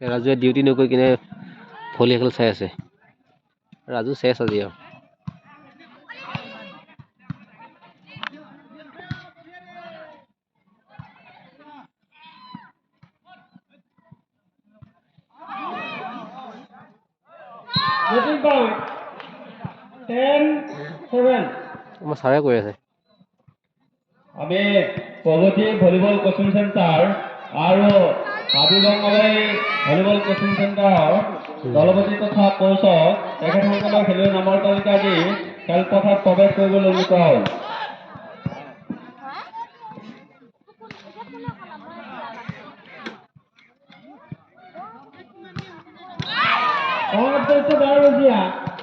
ৰাজুৱে ডিউটি নকৰি কিনে ভলী খেল চাই আছে। ৰাজু চেচ আজি আৰু। আমাৰ ছাৰে কৈ আছে। আমি প্ৰগতি ভলীবল কোচিং চেণ্টাৰ আৰু হাবিবংগলৈ ভলীবল কোচিং চেণ্টাৰৰ দলপতি তথা কোচক তেখেতসকলৰ খেলুৱৈ নামৰ তালিকা দি খেলপথাৰত প্ৰৱেশ কৰিবলৈ কোৱা হ'ল। 这边儿游戏啊。